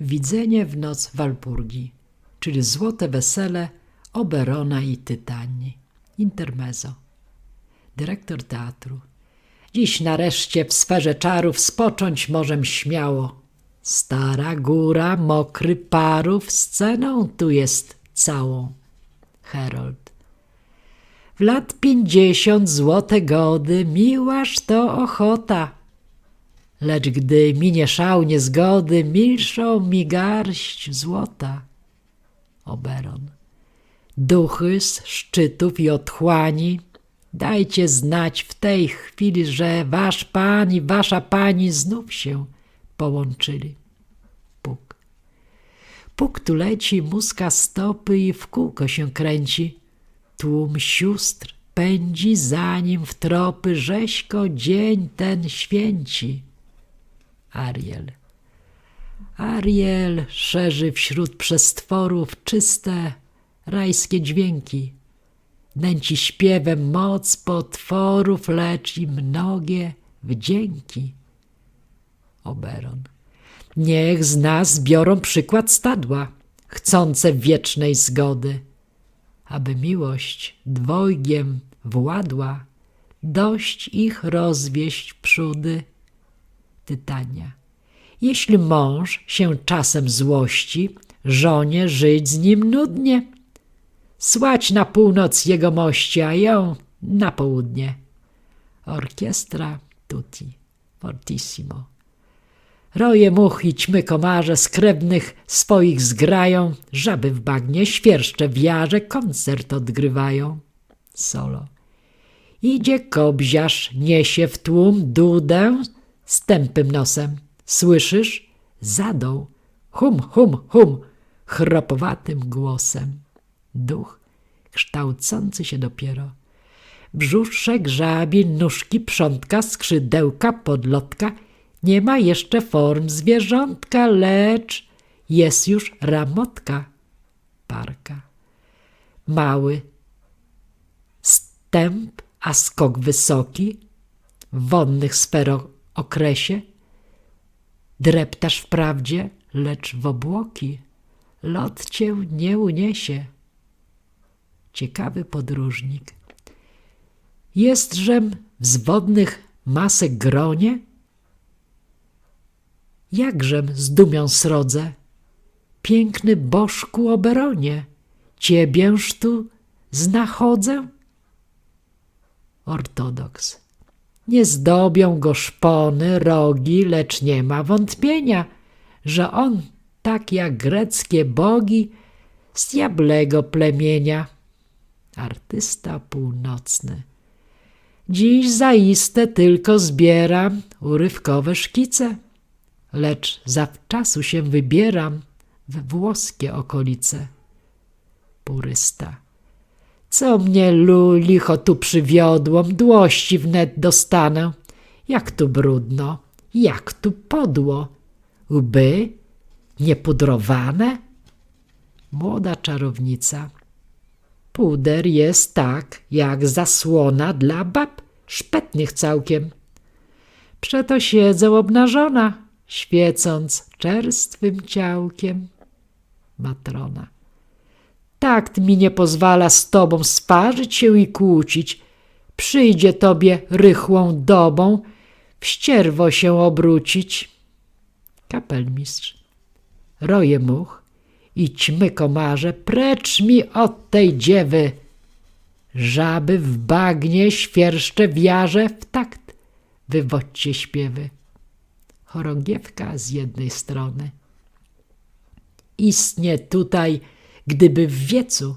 Widzenie w noc Walpurgi, czyli złote wesele Oberona i Tytanii. Intermezzo. Dyrektor teatru. Dziś nareszcie w sferze czarów spocząć możem śmiało. Stara góra, mokry parów, sceną tu jest całą. Herold. W lat pięćdziesiąt złote gody, miłaż to ochota. Lecz gdy minie szał niezgody, milszą mi garść złota. Oberon. Duchy z szczytów i otchłani, dajcie znać w tej chwili, że wasz pan i wasza pani znów się połączyli. Puk. Puk tu leci, muska stopy i w kółko się kręci. Tłum sióstr pędzi za nim w tropy, rzeźko dzień ten święci. Ariel. Ariel szerzy wśród przestworów czyste, rajskie dźwięki. Nęci śpiewem moc potworów, lecz i mnogie wdzięki. Oberon. Niech z nas biorą przykład stadła, chcące wiecznej zgody, aby miłość dwojgiem władła, dość ich rozwieść przódy. Tytania. Jeśli mąż się czasem złości, żonie żyć z nim nudnie. Słać na północ jego mości, a ją na południe. Orkiestra tutti, fortissimo. Roje much i ćmy komarze z krewnych swoich zgrają, żaby w bagnie świerszcze w jarze koncert odgrywają. Solo. Idzie kobziarz, niesie w tłum dudę z tępym nosem. Słyszysz? Zadał. Hum, hum, hum, chropowatym głosem. Duch, kształcący się dopiero. Brzusze grzabi, nóżki przątka, skrzydełka, podlotka. Nie ma jeszcze form zwierzątka, lecz jest już ramotka. Parka. Mały stęp, a skok wysoki, w wonnych sferach okresie. Dreptasz wprawdzie, lecz w obłoki lot cię nie uniesie. Ciekawy podróżnik. Jestżem w zwodnych masek gronie? Jakżem z dumią srodze? Piękny bożku oberonie, ciebież tu znachodzę? Ortodoks. Nie zdobią go szpony, rogi, lecz nie ma wątpienia, że on, tak jak greckie bogi, z diablego plemienia. Artysta północny. Dziś zaiste tylko zbieram urywkowe szkice, lecz zawczasu się wybieram we włoskie okolice. Purysta. Co mnie lu licho tu przywiodło, mdłości wnet dostanę. Jak tu brudno, jak tu podło. Łby niepudrowane? Młoda czarownica. Puder jest tak, jak zasłona dla bab, szpetnych całkiem. Przeto siedzę obnażona, świecąc czerstwym ciałkiem. Matrona. Takt mi nie pozwala z tobą sparzyć się i kłócić. Przyjdzie tobie rychłą dobą w ścierwo się obrócić. Kapelmistrz. Roje much i ćmy komarze, precz mi od tej dziewy. Żaby w bagnie, świerszcze w jarze, w takt wywodźcie śpiewy. Chorągiewka z jednej strony. Istnie tutaj gdyby w wiecu,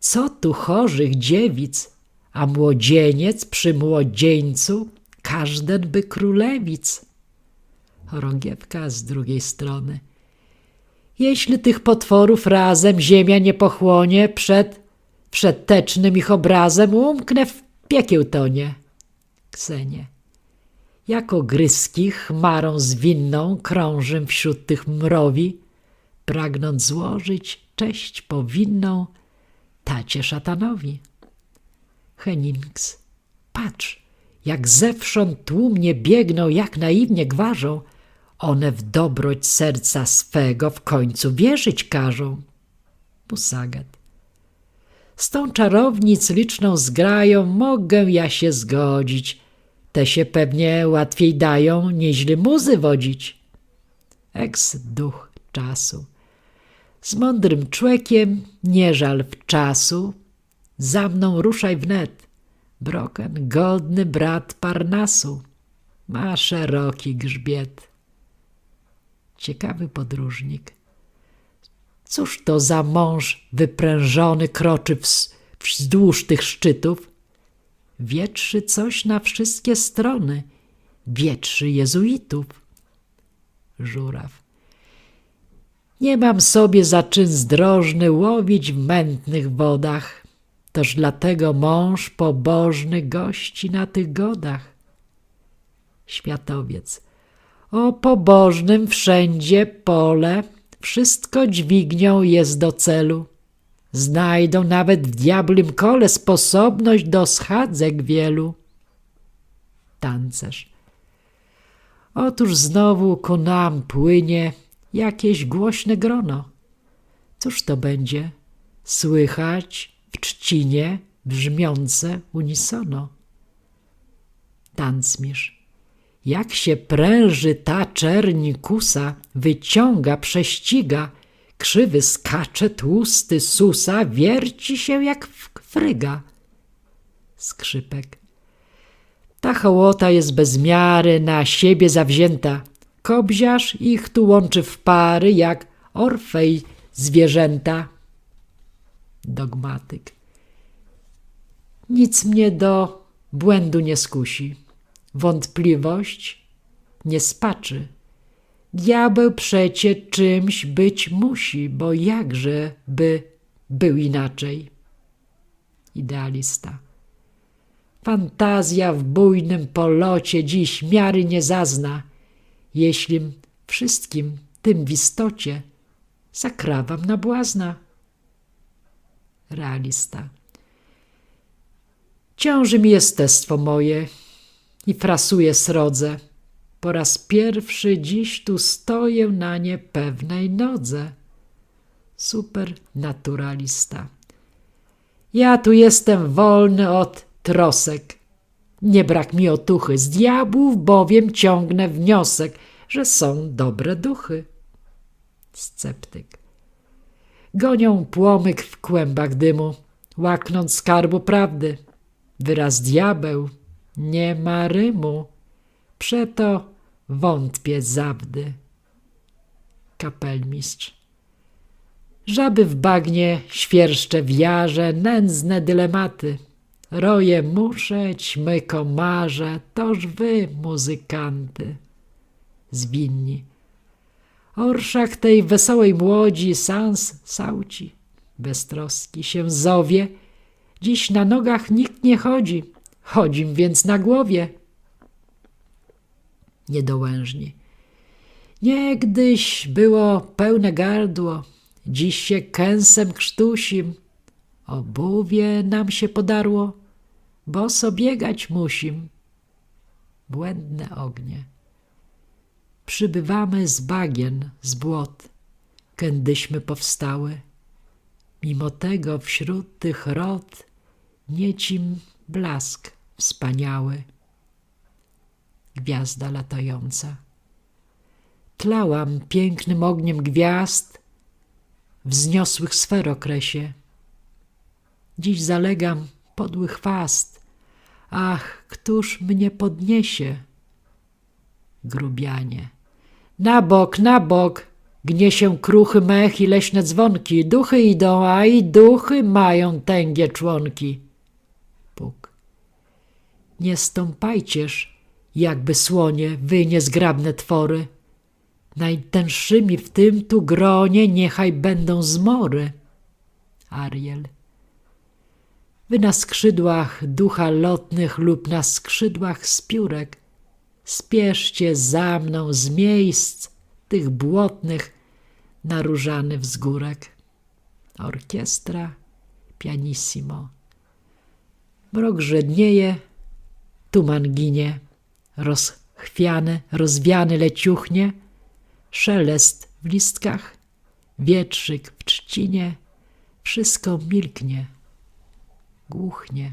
co tu chorych dziewic, a młodzieniec przy młodzieńcu, każden by królewic. Chorągiewka z drugiej strony. Jeśli tych potworów razem ziemia nie pochłonie, przed przedtecznym ich obrazem umknę w piekieł tonie. Ksenie. Jako gryski chmarą zwinną krążę wśród tych mrowi, pragnąc złożyć cześć powinną tacie szatanowi. Henings, patrz, jak zewsząd tłumnie biegną, jak naiwnie gwarzą, one w dobroć serca swego w końcu wierzyć każą. Pusagat. Z tą czarownic liczną zgrają mogę ja się zgodzić. Te się pewnie łatwiej dają nieźli muzy wodzić. Eks duch czasu. Z mądrym człekiem nie żal w czasu. Za mną ruszaj wnet. Broken, godny brat Parnasu. Ma szeroki grzbiet. Ciekawy podróżnik. Cóż to za mąż wyprężony kroczy wz- wzdłuż tych szczytów? Wietrzy coś na wszystkie strony, wietrzy jezuitów. Żuraw. Nie mam sobie za czyn zdrożny łowić w mętnych wodach, toż dlatego mąż pobożny gości na tych godach. Światowiec. O pobożnym wszędzie pole, wszystko dźwignią jest do celu. Znajdą nawet w diablim kole sposobność do schadzek wielu. Tancerz. Otóż znowu ku nam płynie jakieś głośne grono. Cóż to będzie? Słychać w trzcinie brzmiące unisono. Tancmisz. Jak się pręży ta czerni kusa, wyciąga, prześciga, krzywy skacze, tłusty susa, wierci się jak fryga. Skrzypek. Ta hołota jest bez miary na siebie zawzięta. Kobziarz ich tu łączy w pary, jak Orfej zwierzęta. Dogmatyk. Nic mnie do błędu nie skusi. Wątpliwość nie spaczy. Diabeł przecie czymś być musi, bo jakże by był inaczej. Idealista. Fantazja w bujnym polocie dziś miary nie zazna, jeśli wszystkim tym w istocie zakrawam na błazna. Realista. Ciąży mi jestestwo moje i frasuje srodze. Po raz pierwszy dziś tu stoję na niepewnej nodze. Supernaturalista. Ja tu jestem wolny od trosek. Nie brak mi otuchy, z diabłów bowiem ciągnę wniosek, że są dobre duchy. Sceptyk. Gonią płomyk w kłębach dymu, łaknąc skarbu prawdy. Wyraz diabeł nie ma rymu, przeto wątpię zawdy. Kapelmistrz. Żaby w bagnie świerszcze w jarze, nędzne dylematy. Roje muszę, ćmy komarze, toż wy, muzykanty. Zwinni. Orszak tej wesołej młodzi sans sauci. Beztroski się zowie. Dziś na nogach nikt nie chodzi, chodzim więc na głowie. Niedołężni. Niegdyś było pełne gardło, dziś się kęsem krztusim. Obuwie nam się podarło, boso biegać musim. Błędne ognie. Przybywamy z bagien, z błot, kędyśmy powstały. Mimo tego wśród tych rod niecim blask wspaniały. Gwiazda latająca. Tlałam pięknym ogniem gwiazd wzniosłych sfer okresie. Dziś zalegam podły chwast. Ach, któż mnie podniesie? Grubianie. Na bok, na bok, gnie się kruchy mech i leśne dzwonki. Duchy idą, a i duchy mają tęgie członki. Puk. Nie stąpajcież, jakby słonie, wy niezgrabne twory. Najtęższymi w tym tu gronie niechaj będą zmory. Ariel. Wy na skrzydłach ducha lotnych lub na skrzydłach spiórek, spieszcie za mną z miejsc tych błotnych na różany wzgórek. Orkiestra pianissimo. Mrok żednieje, tuman ginie, rozchwiany, rozwiany leciuchnie, szelest w listkach, wietrzyk w trzcinie, wszystko milknie, głuchnie.